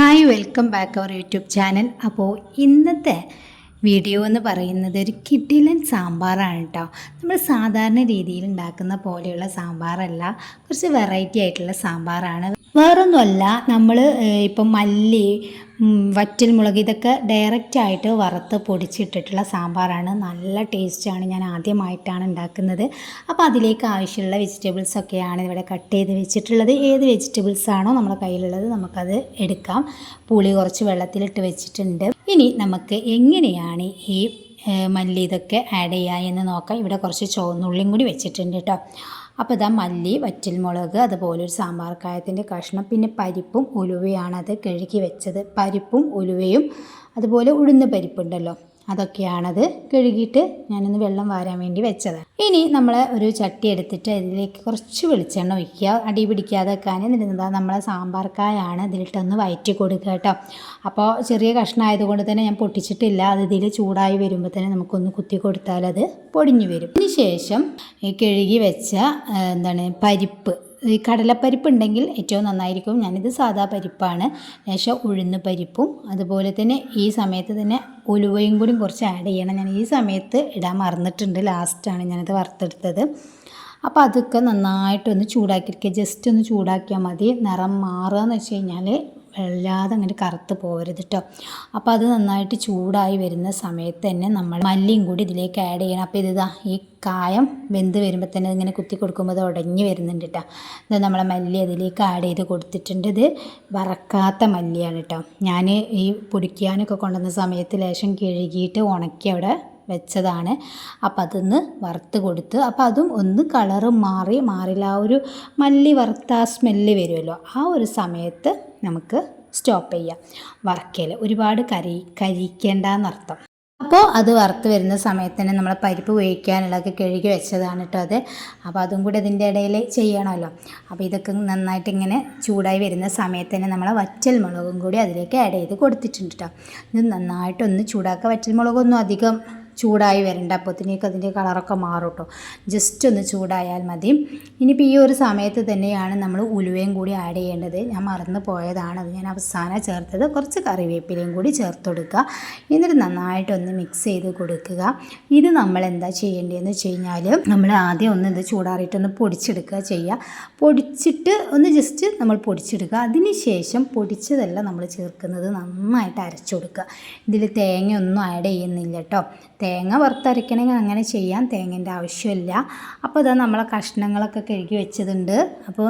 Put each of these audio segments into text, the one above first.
Hi welcome back our YouTube channel അപ്പോൾ ഇന്നത്തെ video എന്ന് പറയുന്നത് ഒരു കിഡിലൻ സാമ്പാറാണ് കേട്ടോ നമ്മൾ സാധാരണ രീതിയിൽ ഉണ്ടാക്കുന്ന പോലെയുള്ള സാമ്പാറല്ല കുറച്ച് വെറൈറ്റി ആയിട്ടുള്ള സാമ്പാറാണ്. വേറൊന്നുമല്ല നമ്മൾ ഇപ്പം മല്ലി വറ്റൽമുളക് വറ്റൽ മുളക് ഇതൊക്കെ ഡയറക്റ്റായിട്ട് വറുത്ത് പൊടിച്ചിട്ടിട്ടുള്ള സാമ്പാറാണ്. നല്ല ടേസ്റ്റാണ് ഞാൻ ആദ്യമായിട്ടാണ് ഉണ്ടാക്കുന്നത്. അപ്പോൾ അതിലേക്ക് ആവശ്യമുള്ള വെജിറ്റബിൾസ് ഒക്കെയാണ് ഇവിടെ കട്ട് ചെയ്ത് വെച്ചിട്ടുള്ളത്. ഏത് വെജിറ്റബിൾസ് ആണോ നമ്മുടെ കയ്യിലുള്ളത് നമുക്കത് എടുക്കാം. പുളി കുറച്ച് വെള്ളത്തിലിട്ട് വെച്ചിട്ടുണ്ട്. ഇനി നമുക്ക് എങ്ങനെയാണ് ഈ മല്ലി ഇതൊക്കെ ആഡ് ചെയ്യുക എന്ന് നോക്കാം. ഇവിടെ കുറച്ച് ചുവന്നുള്ളിയും കൂടി വെച്ചിട്ടുണ്ട് കേട്ടോ അപ്പോൾ ഇതാ മല്ലി വറ്റൽമുളക് അതുപോലെ ഒരു സാമ്പാർ കായത്തിന്റെ കഷ്ണം പിന്നെ പരിപ്പും ഉലുവയാണ് അത് കഴുകി വെച്ചത്. പരിപ്പും ഉലുവയും അതുപോലെ ഉഴുന്ന് പരിപ്പുണ്ടല്ലോ. അതൊക്കെയാണത് കഴുകിയിട്ട് ഞാനൊന്ന് വെള്ളം വാരാൻ വേണ്ടി വെച്ചത് ഇനി നമ്മൾ ഒരു ചട്ടി എടുത്തിട്ട് ഇതിലേക്ക് കുറച്ച് വെളിച്ചെണ്ണ ഒഴിക്കുക. അടി പിടിക്കാതെ വെക്കാൻ എന്നിരുന്നതാ നമ്മളെ സാമ്പാർക്കായാണ് ഇതിലിട്ടൊന്ന് വയറ്റി കൊടുക്കുക കേട്ടോ. അപ്പോൾ ചെറിയ കഷ്ണമായതുകൊണ്ട് തന്നെ ഞാൻ പൊട്ടിച്ചിട്ടില്ല. അത് ഇതിൽ ചൂടായി വരുമ്പോൾ തന്നെ നമുക്കൊന്ന് കുത്തി കൊടുത്താൽ അത് പൊടിഞ്ഞു വരും. അതിന് ശേഷം ഈ കഴുകി വെച്ച എന്താണ് പരിപ്പ് ഈ കടലപ്പരിപ്പ് ഉണ്ടെങ്കിൽ ഏറ്റവും നന്നായിരിക്കും. ഞാനിത് സാധാ പരിപ്പാണ്. ലേശം ഉഴുന്ന് പരിപ്പും അതുപോലെ തന്നെ ഈ സമയത്ത് തന്നെ ഉലുവയും കൂടി കുറച്ച് ആഡ് ചെയ്യണം. ഞാൻ ഈ സമയത്ത് ഇടാൻ മറന്നിട്ടുണ്ട്. ലാസ്റ്റാണ് ഞാനത് വറുത്തെടുത്തത്. അപ്പോൾ അതൊക്കെ നന്നായിട്ടൊന്ന് ചൂടാക്കിയിരിക്കുക ജസ്റ്റ് ഒന്ന് ചൂടാക്കിയാൽ മതി. നിറം മാറുക എന്ന് വെച്ച് കഴിഞ്ഞാൽ വല്ലാതെ അങ്ങനെ കറുത്ത് പോകരുത് കേട്ടോ അപ്പോൾ അത് നന്നായിട്ട് ചൂടായി വരുന്ന സമയത്ത് തന്നെ നമ്മൾ മല്ലിയും കൂടി ഇതിലേക്ക് ആഡ് ചെയ്യണം. അപ്പോൾ ഇതാ ഈ കായം വെന്ത് വരുമ്പോൾ തന്നെ ഇങ്ങനെ കുത്തി കൊടുക്കുമ്പോൾ അത് ഉടഞ്ഞു വരുന്നുണ്ട് കേട്ടോ ഇത് നമ്മളെ മല്ലി അതിലേക്ക് ആഡ് ചെയ്ത് കൊടുത്തിട്ടുണ്ട്. ഇത് വറക്കാത്ത മല്ലിയാണ് കേട്ടോ ഞാൻ ഈ പൊടിക്കാനൊക്കെ കൊണ്ടുവന്ന സമയത്ത് ലേശം കഴുകിയിട്ട് ഉണക്കി അവിടെ വെച്ചതാണ്. അപ്പോൾ അതൊന്ന് വറുത്ത് കൊടുത്ത് അപ്പോൾ അതും ഒന്ന് കളറ് മാറി മാറില്ല. ആ ഒരു മല്ലി വറുത്ത ആ സ്മെല്ല് വരുമല്ലോ. ആ ഒരു സമയത്ത് നമുക്ക് സ്റ്റോപ്പ് ചെയ്യാം. വറക്കൽ ഒരുപാട് കരി കരിക്കേണ്ടെന്നർത്ഥം അപ്പോൾ അത് വറുത്ത് വരുന്ന സമയത്ത് തന്നെ നമ്മൾ പരിപ്പ് വേവിക്കാനുള്ളതൊക്കെ കഴുകി വെച്ചതാണ് കേട്ടോ അത്. അപ്പോൾ അതും കൂടി അതിന്റെ ഇടയിൽ ചെയ്യണമല്ലോ. അപ്പോൾ ഇതൊക്കെ നന്നായിട്ട് ഇങ്ങനെ ചൂടായി വരുന്ന സമയത്ത് തന്നെ നമ്മൾ വറ്റൽ മുളകും കൂടി അതിലേക്ക് ആഡ് ചെയ്ത് കൊടുത്തിട്ടുണ്ട് കേട്ടോ ഇത് നന്നായിട്ടൊന്ന് ചൂടാക്കുക വറ്റൽ മുളകൊന്നും അധികം ചൂടായി വരണ്ട. അപ്പോഴത്തേക്ക് അതിന്റെ കളറൊക്കെ മാറും കേട്ടോ ജസ്റ്റ് ഒന്ന് ചൂടായാൽ മതി. ഇനിയിപ്പോൾ ഈ ഒരു സമയത്ത് തന്നെയാണ് നമ്മൾ ഉലുവയും കൂടി ആഡ് ചെയ്യേണ്ടത്. ഞാൻ മറന്നു പോയതാണ്. അത് ഞാൻ അവസാനം ചേർത്തത്. കുറച്ച് കറിവേപ്പിലയും കൂടി ചേർത്ത് കൊടുക്കുക. എന്നിട്ട് നന്നായിട്ടൊന്ന് മിക്സ് ചെയ്ത് കൊടുക്കുക. ഇത് നമ്മൾ എന്താ ചെയ്യേണ്ടതെന്ന് വെച്ച് കഴിഞ്ഞാൽ നമ്മൾ ആദ്യം ഒന്ന് ഇത് ചൂടാറിയിട്ടൊന്ന് പൊടിച്ചെടുക്കുക ചെയ്യുക. പൊടിച്ചിട്ട് ഒന്ന് ജസ്റ്റ് നമ്മൾ പൊടിച്ചെടുക്കുക. അതിന് ശേഷം പൊടിച്ചതല്ല നമ്മൾ ചേർക്കുന്നത്. നന്നായിട്ട് അരച്ചു കൊടുക്കുക. ഇതിൽ തേങ്ങയൊന്നും ആഡ് ചെയ്യുന്നില്ല കേട്ടോ തേങ്ങ വറുത്തരയ്ക്കണമെങ്കിൽ അങ്ങനെ ചെയ്യാം തേങ്ങേന്റെ ആവശ്യമില്ല. അപ്പോൾ ഇതാ നമ്മളെ കഷ്ണങ്ങളൊക്കെ കഴുകി വെച്ചതുണ്ട്. അപ്പോൾ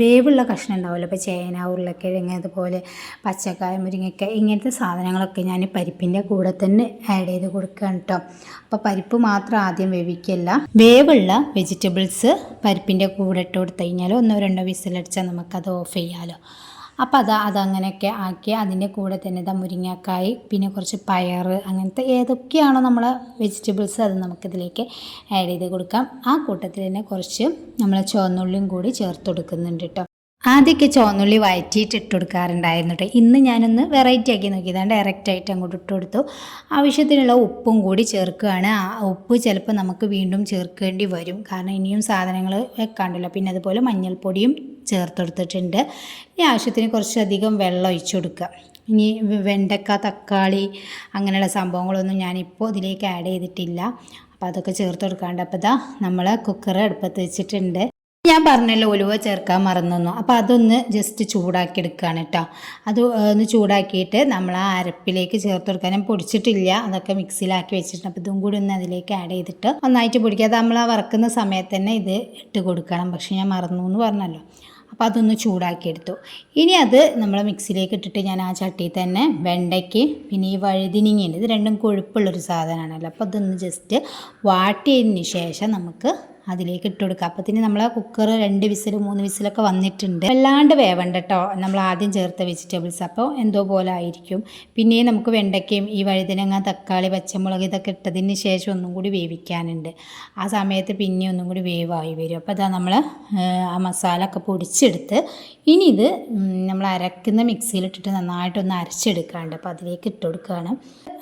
വേവുള്ള കഷ്ണം ഉണ്ടാവുമല്ലോ. ഇപ്പോൾ ചേന ഉരുളക്കിഴങ്ങ് അതുപോലെ പച്ചക്കായ മുരിങ്ങയ്ക്ക ഇങ്ങനത്തെ സാധനങ്ങളൊക്കെ ഞാൻ പരിപ്പിന്റെ കൂടെ തന്നെ ആഡ് ചെയ്ത് കൊടുക്കുകയാണ് കേട്ടോ. അപ്പോൾ പരിപ്പ് മാത്രം ആദ്യം വേവിക്കല്ല വേവുള്ള വെജിറ്റബിൾസ് പരിപ്പിന്റെ കൂടെ ഇട്ട് കൊടുത്തു കഴിഞ്ഞാൽ ഒന്നോ രണ്ടോ വിസിലടിച്ചാൽ നമുക്കത് ഓഫ് ചെയ്യാമല്ലോ അപ്പോൾ അത് അതങ്ങനെയൊക്കെ ആക്കി അതിന്റെ കൂടെ തന്നെ ഇതാ മുരിങ്ങക്കായ് പിന്നെ കുറച്ച് പയർ അങ്ങനത്തെ ഏതൊക്കെയാണോ നമ്മൾ വെജിറ്റബിൾസ് അത് നമുക്കിതിലേക്ക് ആഡ് ചെയ്ത് കൊടുക്കാം. ആ കൂട്ടത്തിൽ തന്നെ കുറച്ച് നമ്മൾ ചുവന്നുള്ളിയും കൂടി ചേർത്ത് കൊടുക്കുന്നുണ്ട് കേട്ടോ. ആദ്യമൊക്കെ ചുവന്നുള്ളി വഴറ്റിയിട്ട് ഇട്ട് കൊടുക്കാറുണ്ടായിരുന്നു കേട്ടോ ഇന്ന് ഞാനൊന്ന് വെറൈറ്റി ആക്കി നോക്കിയതാണ് ഡയറക്റ്റ് ആയിട്ട് അങ്ങോട്ട് ഇട്ട് കൊടുത്തു. ആവശ്യത്തിനുള്ള ഉപ്പും കൂടി ചേർക്കുകയാണ്. ആ ഉപ്പ് ചിലപ്പോൾ നമുക്ക് വീണ്ടും ചേർക്കേണ്ടി വരും. കാരണം ഇനിയും സാധനങ്ങൾ വെക്കാണ്ടല്ലോ. പിന്നെ അതുപോലെ മഞ്ഞൾപ്പൊടിയും ചേർത്തെടുത്തിട്ടുണ്ട് ഇനി ആവശ്യത്തിന് കുറച്ചധികം വെള്ളം ഒഴിച്ചു കൊടുക്കുക. ഇനി വെണ്ടക്ക തക്കാളി അങ്ങനെയുള്ള സംഭവങ്ങളൊന്നും ഞാനിപ്പോൾ ഇതിലേക്ക് ആഡ് ചെയ്തിട്ടില്ല. അപ്പോൾ അതൊക്കെ ചേർത്ത് കൊടുക്കാണ്ട് അപ്പോൾ ഇതാ നമ്മൾ കുക്കർ അടുപ്പത്ത് വെച്ചിട്ടുണ്ട്. ഞാൻ പറഞ്ഞല്ലോ ഉലുവ ചേർക്കാൻ മറന്നു അപ്പോൾ അതൊന്ന് ജസ്റ്റ് ചൂടാക്കി എടുക്കുകയാണ് കേട്ടോ അത് ഒന്ന് ചൂടാക്കിയിട്ട് നമ്മൾ ആ അരപ്പിലേക്ക് ചേർത്ത് കൊടുക്കാൻ. ഞാൻ പൊടിച്ചിട്ടില്ല. അതൊക്കെ മിക്സിയിലാക്കി വെച്ചിട്ടുണ്ട്. അപ്പോൾ ഇതും കൂടി ഒന്ന് അതിലേക്ക് ആഡ് ചെയ്തിട്ട് നന്നായിട്ട് പൊടിക്കുക. നമ്മൾ ആ വറക്കുന്ന സമയത്ത് തന്നെ ഇത് ഇട്ട് കൊടുക്കണം. പക്ഷേ ഞാൻ മറന്നു എന്ന് പറഞ്ഞല്ലോ. അപ്പോൾ അതൊന്ന് ചൂടാക്കിയെടുത്തു ഇനി അത് നമ്മൾ മിക്സിയിലേക്ക് ഇട്ടിട്ട് ഞാൻ ആ ചട്ടിയിൽ തന്നെ വെണ്ടയ്ക്ക് പിന്നെ ഈ വഴുതിനിങ്ങയുണ്ട്. ഇത് രണ്ടും കൊഴുപ്പുള്ളൊരു സാധനമാണല്ലോ. അപ്പോൾ അതൊന്ന് ജസ്റ്റ് വാട്ടിയതിന് ശേഷം നമുക്ക് അതിലേക്ക് ഇട്ട് കൊടുക്കുക. അപ്പത്തിന് നമ്മൾ കുക്കർ രണ്ട് വിസിൽ മൂന്ന് വിസിലൊക്കെ വന്നിട്ടുണ്ട്. വല്ലാണ്ട് വേവണ്ട കേട്ടോ നമ്മൾ ആദ്യം ചേർത്ത വെജിറ്റബിൾസ് അപ്പോൾ എന്തോ പോലെ ആയിരിക്കും. പിന്നെ നമുക്ക് വെണ്ടയ്ക്കയും ഈ വഴുതനങ്ങ തക്കാളി പച്ചമുളക് ഇതൊക്കെ ഇട്ടതിന് ശേഷം ഒന്നും കൂടി വേവിക്കാനുണ്ട്. ആ സമയത്ത് പിന്നെ ഒന്നും കൂടി വേവായി വരും. അപ്പോൾ അതാ നമ്മൾ ആ മസാല ഒക്കെ പൊടിച്ചെടുത്ത് ഇനി ഇത് നമ്മൾ അരക്കുന്ന മിക്സിയിലിട്ടിട്ട് നന്നായിട്ടൊന്ന് അരച്ചെടുക്കാണ്ട് അപ്പോൾ അതിലേക്ക് ഇട്ട് കൊടുക്കുകയാണ്.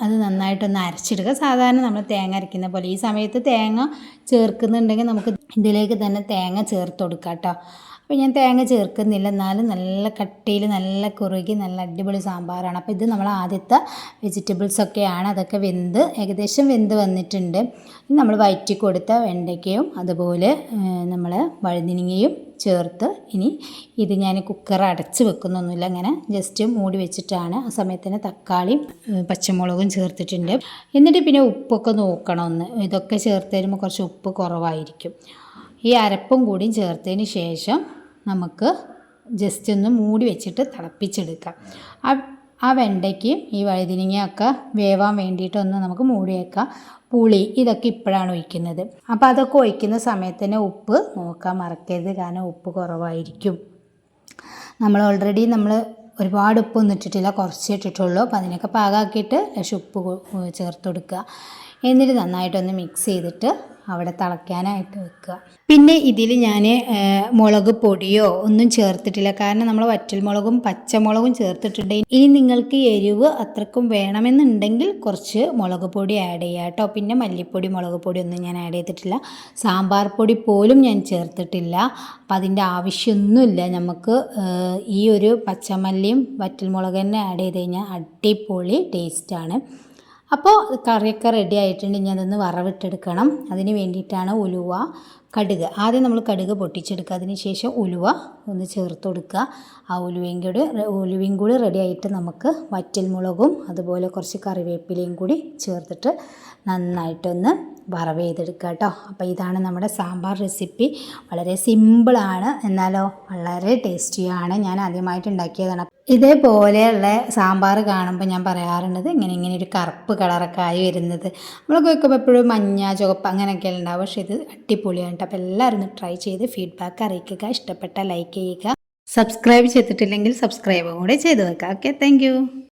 അത് നന്നായിട്ടൊന്ന് അരച്ചെടുക്കുക. സാധാരണ നമ്മൾ തേങ്ങ അരയ്ക്കുന്ന പോലെ. ഈ സമയത്ത് തേങ്ങ ചേർക്കുന്നുണ്ടെങ്കിൽ നമുക്ക് ഇതിലേക്ക് തന്നെ തേങ്ങ ചേർത്ത് കൊടുക്കാം കേട്ടോ അപ്പോൾ ഞാൻ തേങ്ങ ചേർക്കുന്നില്ല. എന്നാലും നല്ല കട്ടിയിൽ നല്ല കുറുകി നല്ല അടിപൊളി സാമ്പാറാണ്. അപ്പോൾ ഇത് നമ്മൾ ആദ്യത്തെ വെജിറ്റബിൾസ് ഒക്കെയാണ് അതൊക്കെ വെന്ത് ഏകദേശം വെന്ത് വന്നിട്ടുണ്ട്. നമ്മൾ വയറ്റി കൊടുത്ത വെണ്ടയ്ക്കയും അതുപോലെ നമ്മൾ വഴുതിനിങ്ങയും ചേർത്ത് ഇനി ഇത് ഞാൻ കുക്കർ അടച്ച് വെക്കുന്നൊന്നുമില്ല. അങ്ങനെ ജസ്റ്റ് മൂടി വെച്ചിട്ടാണ്. ആ സമയത്തിന് തക്കാളിയും പച്ചമുളകും ചേർത്തിട്ടുണ്ട്. എന്നിട്ട് പിന്നെ ഉപ്പൊക്കെ നോക്കണം ഒന്ന് ഇതൊക്കെ ചേർത്ത് തരുമ്പോൾ കുറച്ച് ഉപ്പ് കുറവായിരിക്കും. ഈ അരപ്പും കൂടിയും ചേർത്തതിന് ശേഷം നമുക്ക് ജസ്റ്റ് ഒന്ന് മൂടി വെച്ചിട്ട് തിളപ്പിച്ചെടുക്കാം. ആ ആ വെണ്ടയ്ക്കും ഈ വഴുതിനങ്ങയൊക്കെ വേവാൻ വേണ്ടിയിട്ടൊന്ന് നമുക്ക് മൂടി വെക്കാം. പുളി ഇതൊക്കെ ഇപ്പോഴാണ് ഒഴിക്കുന്നത്. അപ്പോൾ അതൊക്കെ ഒഴിക്കുന്ന സമയത്ത് തന്നെ ഉപ്പ് നോക്കാൻ മറക്കരുത് കാരണം ഉപ്പ് കുറവായിരിക്കും. നമ്മൾ ഓൾറെഡി നമ്മൾ ഒരുപാട് ഉപ്പൊന്നും ഇട്ടിട്ടില്ല കുറച്ചേ ഇട്ടിട്ടുള്ളൂ. അപ്പോൾ അതിനൊക്കെ പാകാക്കിയിട്ട് ലക്ഷം ഉപ്പ് ചേർത്ത് കൊടുക്കുക. എന്നിട്ട് നന്നായിട്ടൊന്ന് മിക്സ് ചെയ്തിട്ട് അവിടെ തിളയ്ക്കാനായിട്ട് വെക്കുക. പിന്നെ ഇതിൽ ഞാൻ മുളക് പൊടിയോ ഒന്നും ചേർത്തിട്ടില്ല. കാരണം നമ്മൾ വറ്റൽമുളകും പച്ചമുളകും ചേർത്തിട്ടുണ്ട്. ഇനി നിങ്ങൾക്ക് എരിവ് അത്രക്കും വേണമെന്നുണ്ടെങ്കിൽ കുറച്ച് മുളക് പൊടി ആഡ് ചെയ്യുക കേട്ടോ. പിന്നെ മല്ലിപ്പൊടി മുളക് പൊടി ഒന്നും ഞാൻ ആഡ് ചെയ്തിട്ടില്ല. സാമ്പാർ പൊടി പോലും ഞാൻ ചേർത്തിട്ടില്ല. അപ്പം അതിന്റെ ആവശ്യമൊന്നുമില്ല. നമുക്ക് ഈ ഒരു പച്ചമല്ലിയും വറ്റൽമുളക് തന്നെ ആഡ് ചെയ്ത് കഴിഞ്ഞാൽ അടിപൊളി ടേസ്റ്റാണ് അപ്പോൾ കറിയൊക്കെ റെഡി ആയിട്ടുണ്ട്. ഇനി അതൊന്ന് വറവിട്ടെടുക്കണം. അതിന് വേണ്ടിയിട്ടാണ് ഉലുവ കടുക്. ആദ്യം നമ്മൾ കടുക് പൊട്ടിച്ചെടുക്കുക. അതിന് ശേഷം ഉലുവ ഒന്ന് ചേർത്ത് കൊടുക്കുക. ആ ഉലുവയും കൂടി ഉലുവയും കൂടി റെഡി ആയിട്ട് നമുക്ക് വറ്റൽമുളകും അതുപോലെ കുറച്ച് കറിവേപ്പിലയും കൂടി ചേർത്തിട്ട് നന്നായിട്ടൊന്ന് വറവ് ചെയ്തെടുക്കുക കേട്ടോ അപ്പോൾ ഇതാണ് നമ്മുടെ സാമ്പാർ റെസിപ്പി. വളരെ സിമ്പിളാണ്. എന്നാലോ വളരെ ടേസ്റ്റിയാണ്. ഞാൻ ആദ്യമായിട്ട് ഉണ്ടാക്കിയതാണ്. ഇതേപോലെയുള്ള സാമ്പാർ കാണുമ്പോൾ ഞാൻ പറയാറുണ്ട് ഇങ്ങനെ ഇങ്ങനെ ഒരു കറുപ്പ് കളറൊക്കെ ആയി വരുന്നത്. നമ്മളൊക്കെ വെക്കുമ്പോൾ എപ്പോഴും മഞ്ഞ ചുവപ്പ് അങ്ങനെയൊക്കെ ഉണ്ടാവും. പക്ഷേ ഇത് അടിപൊളിയാണ് അപ്പോൾ എല്ലാവരും ഒന്ന് ട്രൈ ചെയ്ത് ഫീഡ്ബാക്ക് അറിയിക്കുക. ഇഷ്ടപ്പെട്ട ലൈക്ക് ചെയ്യുക. സബ്സ്ക്രൈബ് ചെയ്തിട്ടില്ലെങ്കിൽ സബ്സ്ക്രൈബും കൂടെ ചെയ്ത് വെക്കുക. Okay thank